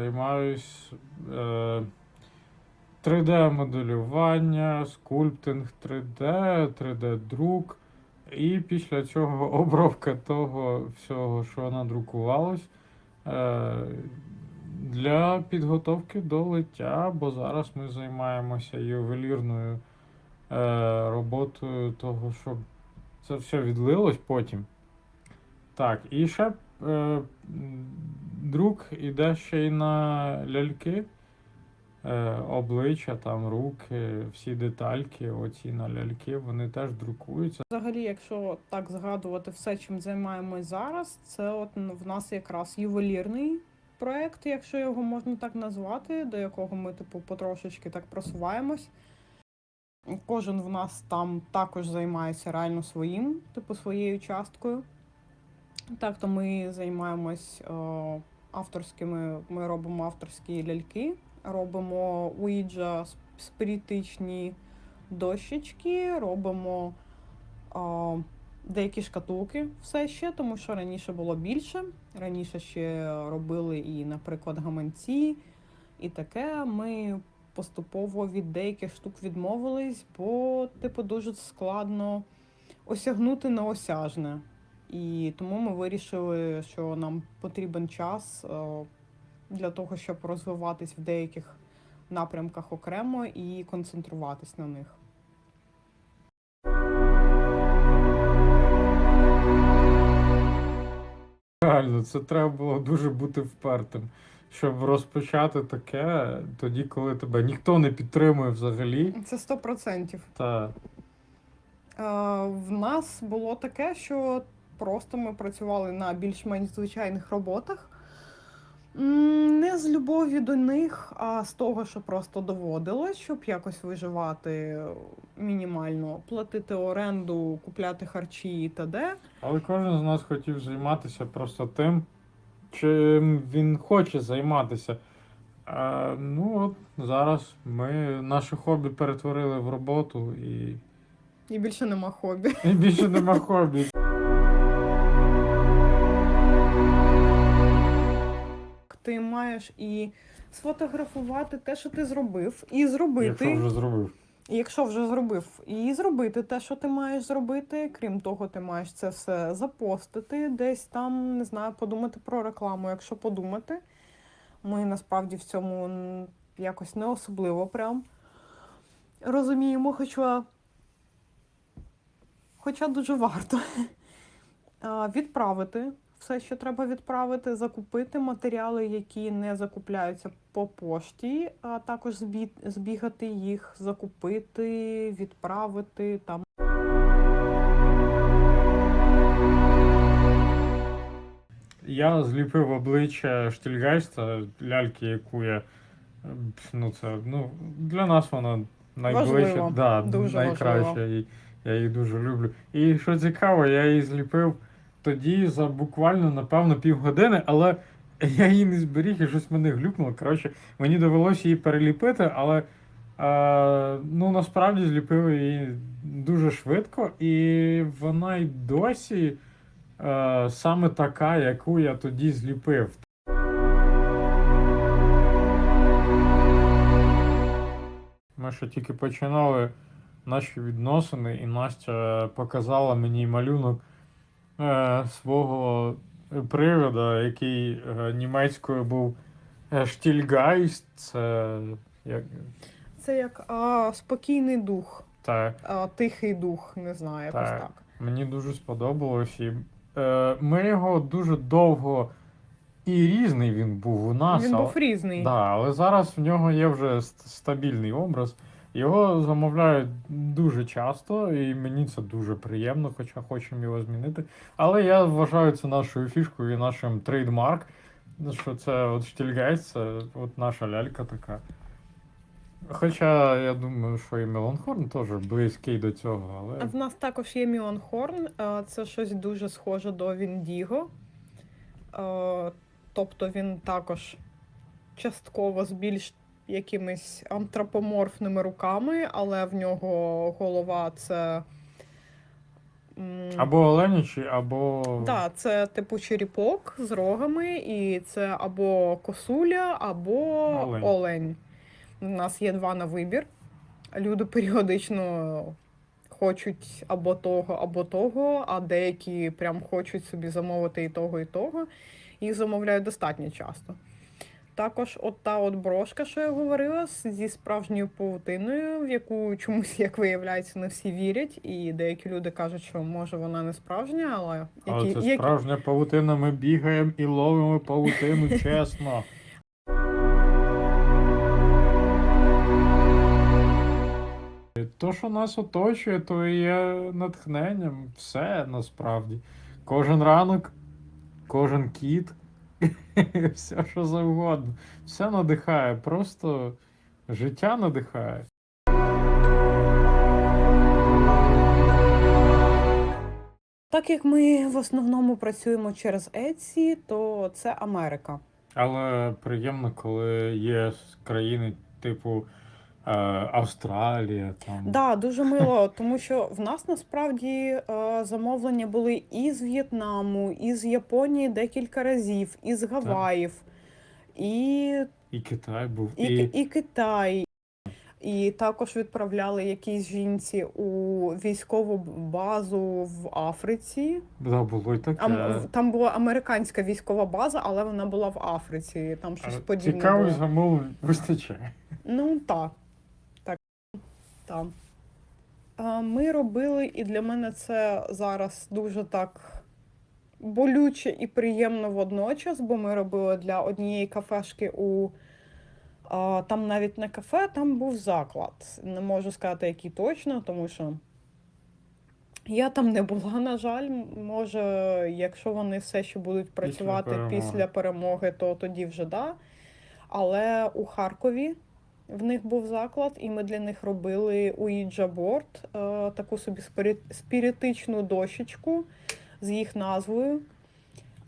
займаюсь е, 3D-моделювання, скульптинг 3D, 3D-друк. І після цього обробка того всього, що надрукувалось, е, для підготовки до лиття, бо зараз ми займаємося ювелірною е, роботою того, щоб це все відлилось потім. Так, і ще е, друк іде ще й на ляльки. Е, обличчя, там, руки, всі детальки, оці на ляльки, вони теж друкуються. Взагалі, якщо так згадувати все, чим займаємось зараз, це от в нас якраз ювелірний проект, якщо його можна так назвати, до якого ми, типу, потрошечки так просуваємось. Кожен в нас там також займається реально своїм, типу, своєю часткою. Так, то ми займаємось е, авторськими, ми робимо авторські ляльки, робимо уїджа спиритичні дощечки, робимо а, деякі шкатулки все ще, тому що раніше було більше. Раніше ще робили і, наприклад, гаманці і таке. Ми поступово від деяких штук відмовились, бо, типу, дуже складно осягнути неосяжне. І тому ми вирішили, що нам потрібен час е, для того, щоб розвиватись в деяких напрямках окремо і концентруватись на них. Реально, це треба було дуже бути впертим, щоб розпочати таке, тоді, коли тебе ніхто не підтримує взагалі. Це 100%. Та Е, В нас було таке, що просто ми працювали на більш-менш звичайних роботах. Не з любові до них, а з того, що просто доводилось, щоб якось виживати мінімально, платити оренду, купляти харчі і т.д. Але кожен з нас хотів займатися просто тим, чим він хоче займатися. А, ну от зараз ми наше хобі перетворили в роботу і, І більше нема хобі. і більше нема хобі. Ти маєш і сфотографувати те, що ти зробив, і зробити. Якщо вже зробив. Якщо вже зробив, і зробити те, що ти маєш зробити. Крім того, ти маєш це все запостити, десь там, не знаю, подумати про рекламу. Якщо подумати, ми насправді в цьому якось не особливо прям розуміємо, хоча, хоча дуже варто відправити все, що треба відправити, закупити матеріали, які не закупляються по пошті, а також збігати їх, закупити, відправити там. Я зліпив обличчя Штільгайста, ляльки, яку я. Ну, це, ну, для нас вона найближча, Важливо, да, найкраща. я її дуже люблю. І що цікаво, я її зліпив тоді за буквально, напевно, півгодини, але я її не зберіг і щось мене глюкнуло. Коротше, мені довелося її переліпити, але е, ну, насправді зліпив її дуже швидко, і вона й досі е, саме така, яку я тоді зліпив. Ми ще тільки починали наші відносини, і Настя показала мені малюнок е, свого привода, який е, німецькою був е, Штільгайст. Це як Це як а, спокійний дух, так. а, тихий дух, не знаю, якось Так. так. Мені дуже сподобалось. І, е, ми його дуже довго і різний він був у нас. Він був різний. Да, але зараз в нього є вже ст- стабільний образ. Його замовляють дуже часто, і мені це дуже приємно, хоча хочемо його змінити. Але я вважаю це нашою фішкою і нашим трейдмарк. Що це от штільгайс, це от наша лялька така. Хоча я думаю, що і Меланхорн теж близький до цього, але В нас також є Мілан Хорн, це щось дуже схоже до Віндіго. Тобто він також частково з якимись антропоморфними руками, але в нього голова це Або оленячі, або. Да, це типу черепок з рогами, і це або косуля, або Олень. олень. У нас є два на вибір. Люди періодично хочуть або того, або того, а деякі прям хочуть собі замовити і того, і того. Їх замовляють достатньо часто. Також от та от брошка, що я говорила, зі справжньою павутиною, в яку чомусь, як виявляється, не всі вірять, і деякі люди кажуть, що може вона не справжня, але Але які, це які, справжня павутина, ми бігаємо і ловимо павутину, чесно. То, що нас оточує, то і є натхненням. Все насправді. Кожен ранок, кожен кіт, все що завгодно. Все надихає, просто життя надихає. Так як ми в основному працюємо через Etsy, то це Америка. Але приємно, коли є країни типу е, Австралія, там. Да, дуже мило, тому що в нас насправді е, замовлення були і з В'єтнаму, і з Японії декілька разів, і з Гаваїв, і, І Китай був. і, І, і Китай. І також відправляли якійсь жінці у військову базу в Африці. да, було і таке. Ам- там була американська військова база, але вона була в Африці. Там щось А подібне. Цікавих замовлень вистачає. Ну. Так. Так. А, Ми робили, і для мене це зараз дуже так болюче і приємно водночас, бо ми робили для однієї кафешки у. Там навіть не кафе, там був заклад. Не можу сказати, який точно, тому що я там не була, на жаль. Може, якщо вони все ще будуть працювати перемоги. після перемоги, то тоді вже да. Але у Харкові в них був заклад, і ми для них робили board, е, таку собі спіритичну дощечку з їх назвою. Е,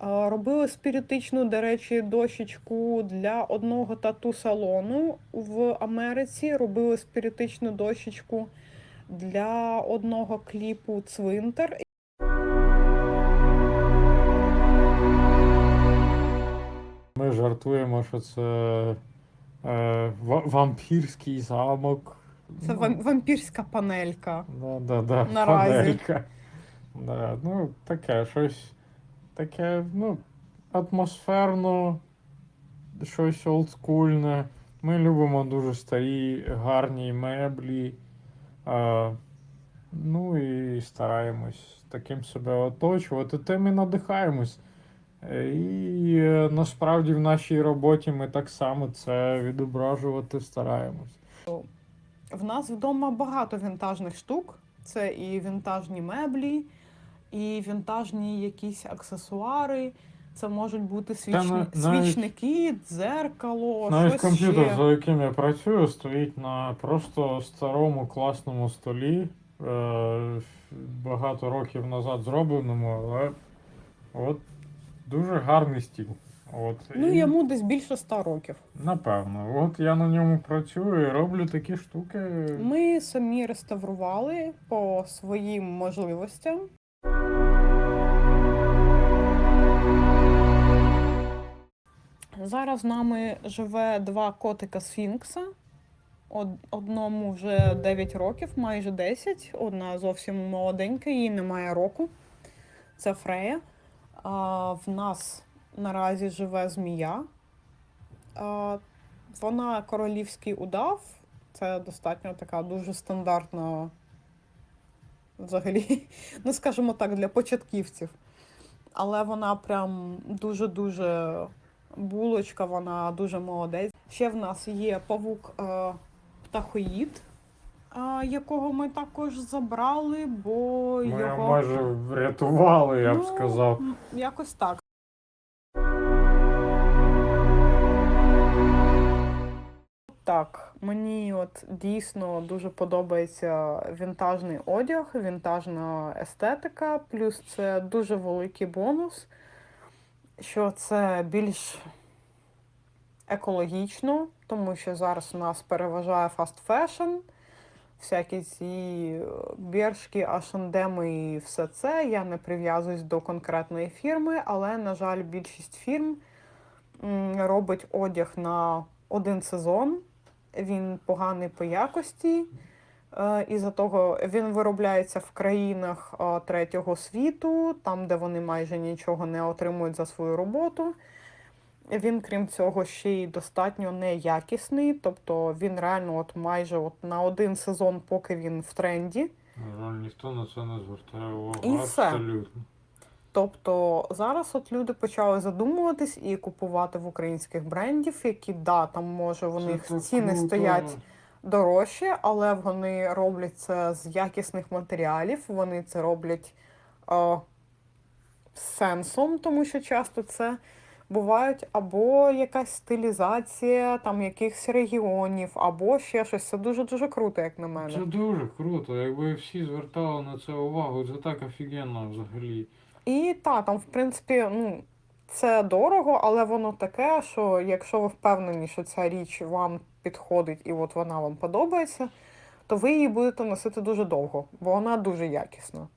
Робили спіритичну, до речі, дощечку для одного тату-салону в Америці. Робили спіритичну дощечку для одного кліпу Цвинтар. Ми жартуємо, що це е, вампірський замок. Це Ну, вампірська панелька. Да, да, да, Наразі. панелька. Да, ну, таке, щось таке, ну, атмосферно, щось олдскульне. Ми любимо дуже старі, гарні меблі. А, ну і стараємось таким себе оточувати. Тим і надихаємось. Е, І е, насправді в нашій роботі ми так само це відображувати стараємось. В нас вдома багато вінтажних штук. Це і вінтажні меблі, і вінтажні якісь аксесуари. Це можуть бути свічни... на- навіть- свічники, дзеркало, Навіть щось комп'ютер, ще. за яким я працюю, стоїть на просто старому класному столі. Е, багато років назад зробленому, але от дуже гарний стіл. От, Ну, і, йому десь більше ста років. Напевно. От я на ньому працюю і роблю такі штуки. Ми самі реставрували по своїм можливостям. Зараз з нами живе два котика Сфінкса. Одному вже 9 років, майже 10. Одна зовсім молоденька, їй немає року. Це Фрея. А, в нас наразі живе змія. А, вона королівський удав. Це достатньо така дуже стандартна, взагалі, ну скажімо так, для початківців. Але вона прям дуже-дуже булочка, вона дуже молодець. Ще в нас є павук е, птахоїд, е, якого ми також забрали, бо Ми його. майже врятували, я б Ну, сказав. Якось так. Так, мені от дійсно дуже подобається вінтажний одяг, вінтажна естетика, плюс це дуже великий бонус, що це більш екологічно, тому що зараз у нас переважає фаст фешн. Всякі ці е, біршки, ашандеми і все це. Я не прив'язуюсь до конкретної фірми, але, на жаль, більшість фірм робить одяг на один сезон. Він поганий по якості. Е, І за того він виробляється в країнах е, третього світу, там, де вони майже нічого не отримують за свою роботу. Він, крім цього, ще й достатньо неякісний, тобто він реально от майже от на один сезон, поки він в тренді. Жаль, ніхто на це не звертає увагу. І все. Абсолютно. Тобто зараз от люди почали задумуватись і купувати в українських брендів, які да, там може у них так ціни круто. стоять дорожче, але вони роблять це з якісних матеріалів. Вони це роблять з сенсом, тому що часто це бувають або якась стилізація там якихось регіонів, або ще щось. Це дуже дуже круто, як на мене. Це дуже круто. Якби всі звертали на це увагу, це так офігенно взагалі. І та, там, в принципі, ну, це дорого, але воно таке, що якщо ви впевнені, що ця річ вам підходить і от вона вам подобається, то ви її будете носити дуже довго, бо вона дуже якісна.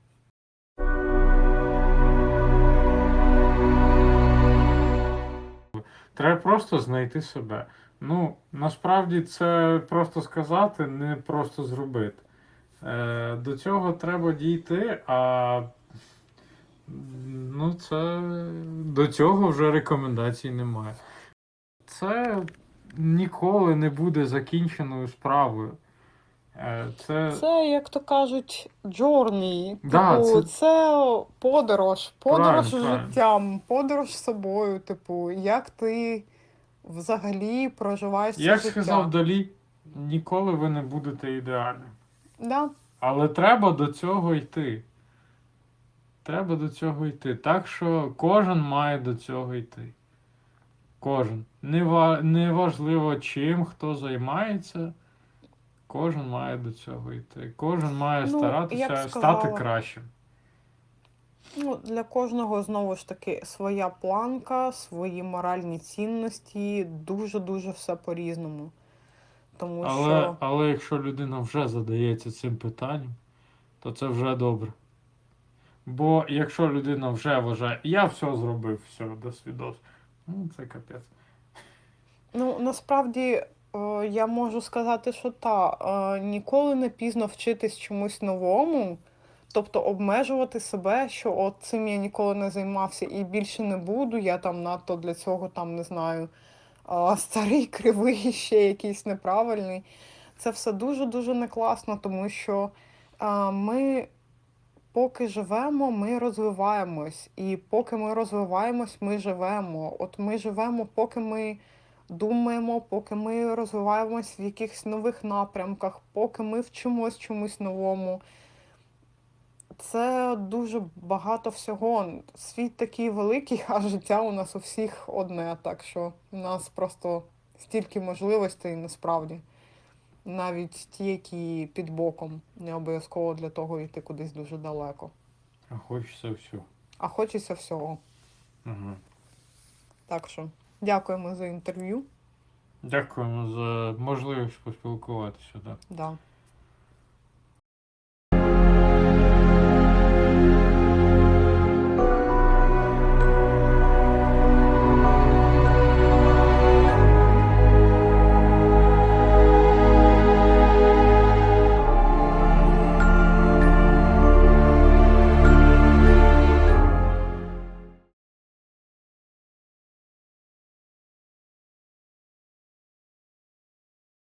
Треба просто знайти себе. Ну, насправді це просто сказати, не просто зробити. Е, до цього треба дійти, а ну, це до цього вже рекомендацій немає. Це ніколи не буде закінченою справою. Е, це, Це, як то кажуть, джорні. Да, типу, це- це... подорож, подорож Правильно, правильно. життям, подорож з собою. Типу, як ти взагалі проживаєш як життя. сказав Далі, ніколи ви не будете ідеальним. Да. Але треба до цього йти. Треба до цього йти. Так що кожен має до цього йти. Кожен. Нева- Неважливо чим хто займається. Кожен має до цього йти. Кожен має Ну, старатися стати кращим. Ну, для кожного знову ж таки своя планка, свої моральні цінності, дуже-дуже все по-різному. Тому Але, що але якщо людина вже задається цим питанням, то це вже добре. Бо якщо людина вже вважає, я все зробив, все, до свідос. Ну, це капець. ну, насправді е, я можу сказати, що та, е, ніколи не пізно вчитись чомусь новому, тобто обмежувати себе, що от цим я ніколи не займався і більше не буду, я там надто для цього там не знаю, е, старий, кривий, ще якийсь неправильний. Це все дуже-дуже не класно, тому що ми поки живемо, ми розвиваємось. І поки ми розвиваємось, ми живемо. От ми живемо, поки ми думаємо, поки ми розвиваємось в якихось нових напрямках, поки ми вчимось чомусь новому. Це дуже багато всього. Світ такий великий, а життя у нас у всіх одне. Так що у нас просто стільки можливостей насправді. Навіть ті, які під боком, не обов'язково для того йти кудись дуже далеко. А хочеться все. А хочеться всього. Угу. Так що дякуємо за інтерв'ю. Дякуємо за можливість поспілкуватися. Да. Да.